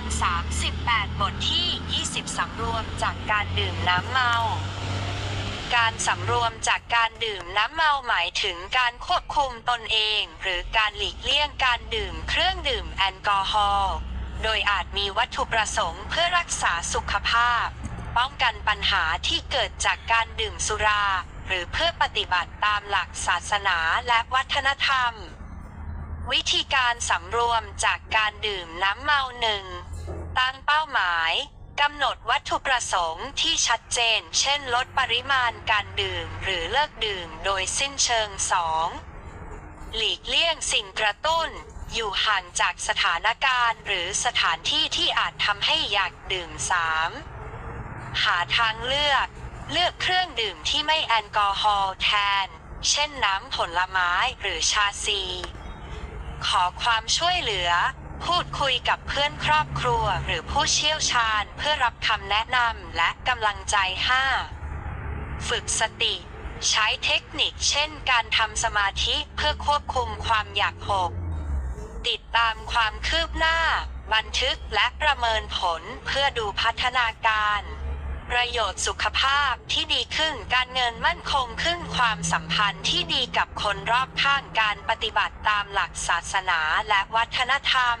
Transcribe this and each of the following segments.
น38 บทที่ 20 สำรวมจากการดื่มน้ำเมา การสำรวมจากการดื่มน้ำเมาหมายถึงการควบคุมตนเอง หรือการหลีกเลี่ยงการดื่มเครื่องดื่มแอลกอฮอล์โดยอาจมีวัตถุประสงค์เพื่อรักษาสุขภาพ ป้องกันปัญหาที่เกิดจากการดื่มสุรา หรือเพื่อปฏิบัติตามหลักศาสนาและวัฒนธรรม วิธีการสำรวมจากการดื่มน้ำเมาหนึ่งตั้งเป้าหมายกำหนดวัตถุประสงค์ที่ชัดเจน เช่นลดปริมาณการดื่มหรือเลิกดื่มโดยสิ้นเชิง 2. หลีกเลี่ยงสิ่งกระตุ้น อยู่ห่างจากสถานการณ์หรือสถานที่ที่อาจทำให้อยากดื่ม 3. หาทางเลือก เลือกเครื่องดื่มที่ไม่แอลกอฮอล์แทน เช่นน้ำผลไม้หรือชาซี ขอความช่วยเหลือ พูดคุยกับเพื่อนครอบครัวหรือผู้เชี่ยวชาญเพื่อรับคำแนะนำและกำลังใจ 5. ฝึกสติ ใช้เทคนิคเช่นการทำสมาธิเพื่อควบคุมความอยากหกติดตามความคืบหน้า บันทึกและประเมินผลเพื่อดูพัฒนาการ ประโยชน์สุขภาพที่ดีขึ้นการเงินมั่นคงขึ้นความสัมพันธ์ที่ดีกับคนรอบข้างการปฏิบัติตามหลักศาสนาและวัฒนธรรม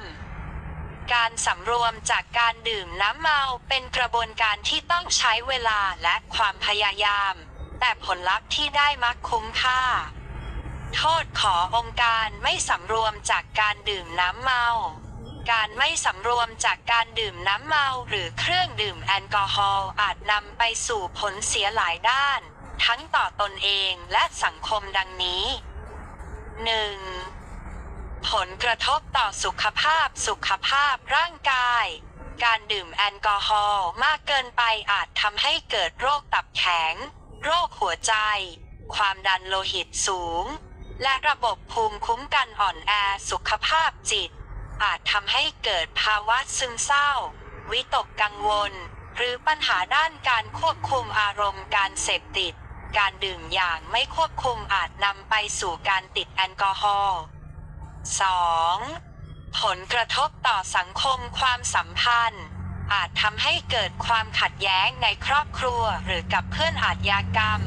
การสำรวมจากการดื่มน้ำเมาเป็นกระบวนการที่ต้องใช้เวลาและความพยายาม แต่ผลลัพธ์ที่ได้มักคุ้มค่า โทษขอองค์การไม่สำรวมจากการดื่มน้ำเมา การไม่สำรวมจากการดื่มน้ำเมาหรือเครื่องดื่มแอลกอฮอล์อาจนำไปสู่ผลเสียหลายด้าน ทั้งต่อตนเองและสังคมดังนี้ 1. ผลกระทบต่อสุขภาพสุขภาพร่างกาย การดื่มแอลกอฮอล์มากเกินไปอาจทำให้เกิดโรคตับแข็ง โรคหัวใจ ความดันโลหิตสูง และระบบภูมิคุ้มกันอ่อนแอสุขภาพจิต อาจทำให้เกิดภาวะซึมเศร้า วิตกกังวล หรือปัญหาด้านการควบคุมอารมณ์การเสพติด การดื่มอย่างไม่ควบคุมอาจนำไปสู่การติดแอลกอฮอล์ 2. ผลกระทบต่อสังคมความสัมพันธ์ อาจทำให้เกิดความขัดแย้งในครอบครัวหรือกับเพื่อนอาจยากรรม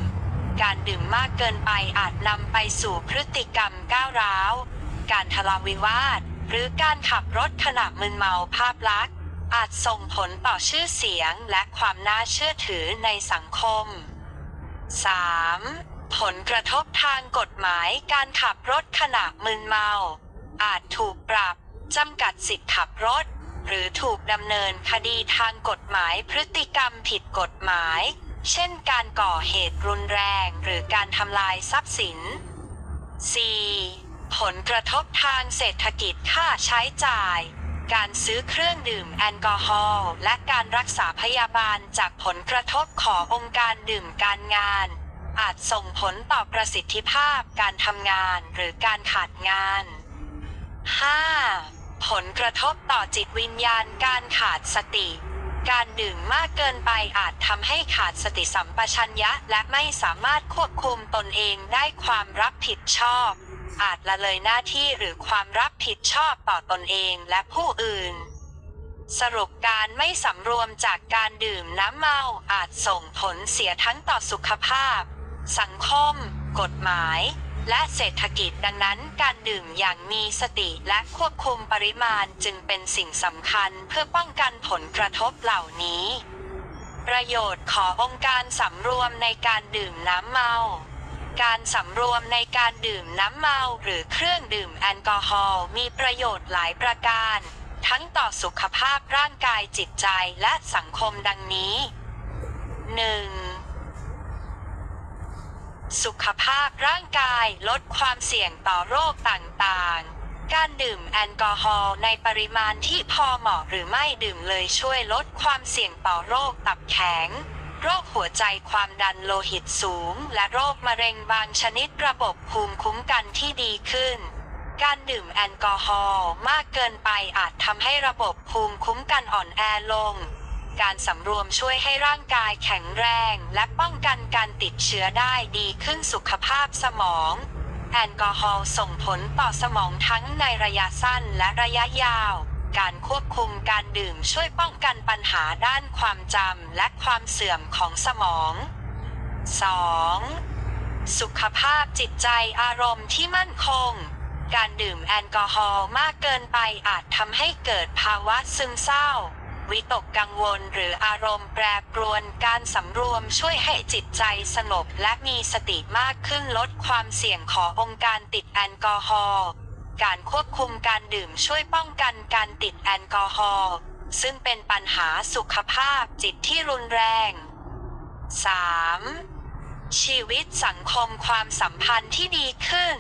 การดื่มมากเกินไปอาจนำไปสู่พฤติกรรมก้าวร้าว การทะเลาะวิวาท หรือการขับรถขณะมึนเมาภาพลักษณ์ อาจส่งผลต่อชื่อเสียงและความน่าเชื่อถือในสังคม 3. ผลกระทบทางกฎหมายการขับรถขณะมึนเมา อาจถูกปรับจำกัดสิทธิ์ขับรถ หรือถูกดำเนินคดีทางกฎหมายพฤติกรรมผิดกฎหมาย เช่นการก่อเหตุรุนแรงหรือการทำลายทรัพย์สิน 4. ผลกระทบทางเศรษฐกิจค่าใช้จ่าย การซื้อเครื่องดื่มแอลกอฮอล์และการรักษาพยาบาลจากผลกระทบขององค์การดื่มการงาน อาจส่งผลต่อประสิทธิภาพการทำงานหรือการขาดงาน 5. ผลกระทบต่อจิตวิญญาณการขาดสติการดื่มมากเกินไปอาจทำให้ขาดสติสัมปชัญญะและไม่สามารถควบคุมตนเองได้ความรับผิดชอบ อาจละเลยหน้าที่หรือความรับผิดชอบต่อตนเองและผู้อื่น สรุปการไม่สำรวมจากการดื่มน้ำเมาอาจส่งผลเสียทั้งต่อสุขภาพ สังคม กฎหมาย และเศรษฐกิจดังนั้นการดื่มอย่างมีสติและควบคุมปริมาณจึงเป็นสิ่งสำคัญเพื่อป้องกันผลกระทบเหล่านี้ ประโยชน์ขององค์การสำรวมในการดื่มน้ำเมา การสำรวมในการดื่มน้ำเมาหรือเครื่องดื่มแอลกอฮอล์มีประโยชน์หลายประการ ทั้งต่อสุขภาพร่างกายจิตใจและสังคมดังนี้ 1. สุขภาพร่างกายลดความเสี่ยงต่อโรคต่างๆ การดื่มแอลกอฮอล์ในปริมาณที่พอเหมาะหรือไม่ดื่มเลยช่วยลดความเสี่ยงต่อโรคตับแข็ง โรคหัวใจความดันโลหิตสูง และโรคมะเร็งบางชนิดระบบภูมิคุ้มกันที่ดีขึ้น การดื่มแอลกอฮอล์มากเกินไปอาจทำให้ระบบภูมิคุ้มกันอ่อนแอลง การสำรวมช่วยให้ร่างกายแข็งแรง และป้องกันการติดเชื้อได้ดีขึ้นสุขภาพสมอง แอลกอฮอล์ส่งผลต่อสมองทั้งในระยะสั้นและระยะยาว การควบคุมการดื่มช่วยป้องกันปัญหาด้านความจำและความเสื่อมของสมอง 2. สุขภาพจิตใจอารมณ์ที่มั่นคง การดื่มแอลกอฮอล์มากเกินไปอาจทำให้เกิดภาวะซึมเศร้า วิตกกังวลหรืออารมณ์แปรปรวน การสำรวมช่วยให้จิตใจสงบและมีสติมากขึ้นลดความเสี่ยงขององค์การติดแอลกอฮอล์ การควบคุมการดื่มช่วยป้องกันการติดแอลกอฮอล์ซึ่งเป็นปัญหาสุขภาพจิตที่รุนแรง 3. ชีวิตสังคมความสัมพันธ์ที่ดีขึ้น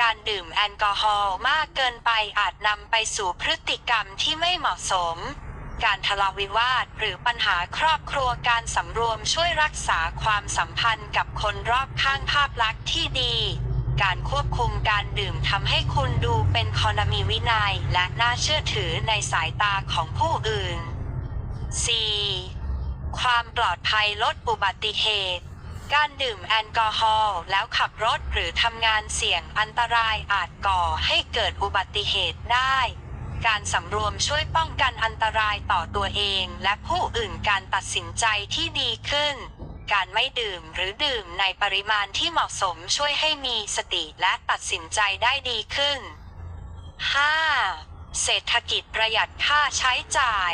การดื่มแอลกอฮอล์มากเกินไปอาจนำไปสู่พฤติกรรมที่ไม่เหมาะสม การทะเลาะวิวาทหรือปัญหาครอบครัวการสำรวมช่วยรักษาความสัมพันธ์กับคนรอบข้างภาพลักษณ์ที่ดี การควบคุมการดื่มทำให้คุณดูเป็นคนมีวินัยและน่าเชื่อถือในสายตาของผู้อื่น 4. ความปลอดภัยลดอุบัติเหตุ การดื่มแอลกอฮอล์แล้วขับรถหรือทำงานเสี่ยงอันตรายอาจก่อให้เกิดอุบัติเหตุได้ การสำรวมช่วยป้องกันอันตรายต่อตัวเองและผู้อื่นการตัดสินใจที่ดีขึ้น การไม่ดื่มหรือดื่มในปริมาณที่เหมาะสมช่วยให้มีสติและตัดสินใจได้ดีขึ้น 5. เศรษฐกิจประหยัดค่าใช้จ่าย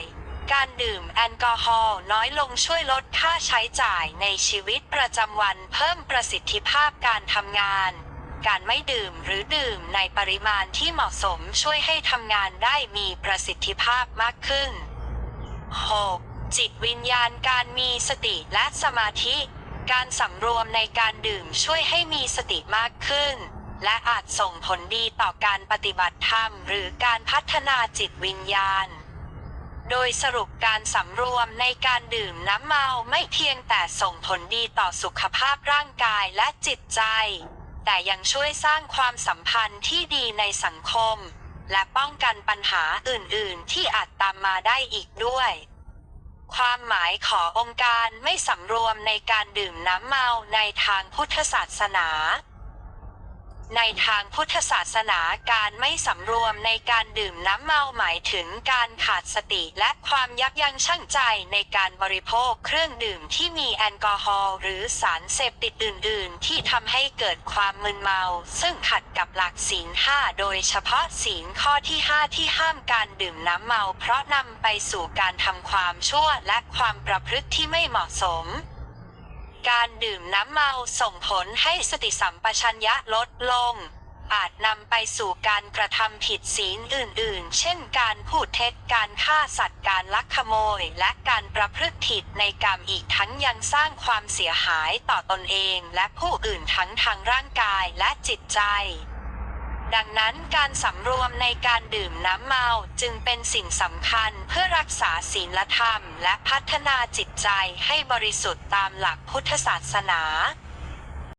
การดื่มแอลกอฮอล์น้อยลงช่วยลดค่าใช้จ่ายในชีวิตประจำวันเพิ่มประสิทธิภาพการทำงาน การไม่ดื่มหรือดื่มในปริมาณที่เหมาะสมช่วยให้ทำงานได้มีประสิทธิภาพมากขึ้น 6. จิตวิญญาณการมีสติและสมาธิ การสำรวมในการดื่มช่วยให้มีสติมากขึ้น และอาจส่งผลดีต่อการปฏิบัติธรรม หรือการพัฒนาจิตวิญญาณ โดยสรุปการสำรวมในการดื่มน้ำเมาไม่เพียงแต่ส่งผลดีต่อสุขภาพร่างกายและจิตใจ แต่ยังช่วยสร้างความสัมพันธ์ที่ดีในสังคม และป้องกันปัญหาอื่นๆ ที่อาจตามมาได้อีกด้วย ความหมายขององค์การไม่สำรวมในการดื่มน้ำเมาในทางพุทธศาสนา ในทางพุทธศาสนาการไม่สำรวมในการดื่มน้ำเมาหมายถึงการขาดสติและความยับยั้งชั่งใจในการบริโภคเครื่องดื่มที่มีแอลกอฮอล์หรือสารเสพติดอื่น ๆ ที่ทำให้เกิดความมึนเมา ซึ่งขัดกับหลักศีลห้าโดยเฉพาะศีลข้อที่ 5 ที่ห้ามการดื่มน้ำเมา เพราะนำไปสู่การทำความชั่วและความประพฤติที่ไม่เหมาะสม การดื่มน้ำเมาส่งผลให้สติสัมปชัญญะลดลง อาจนำไปสู่การกระทำผิดศีลอื่น ๆ เช่นการพูดเท็จการฆ่าสัตว์การลักขโมย และการประพฤติผิดในกรรมอีกทั้งยังสร้างความเสียหายต่อตนเองและผู้อื่นทั้งทางร่างกายและจิตใจ ดังนั้นการสำรวมในการดื่มน้ำเมาจึงเป็นสิ่งสำคัญเพื่อรักษาศีลธรรม และพัฒนาจิตใจให้บริสุทธิ์ตามหลักพุทธศาสนา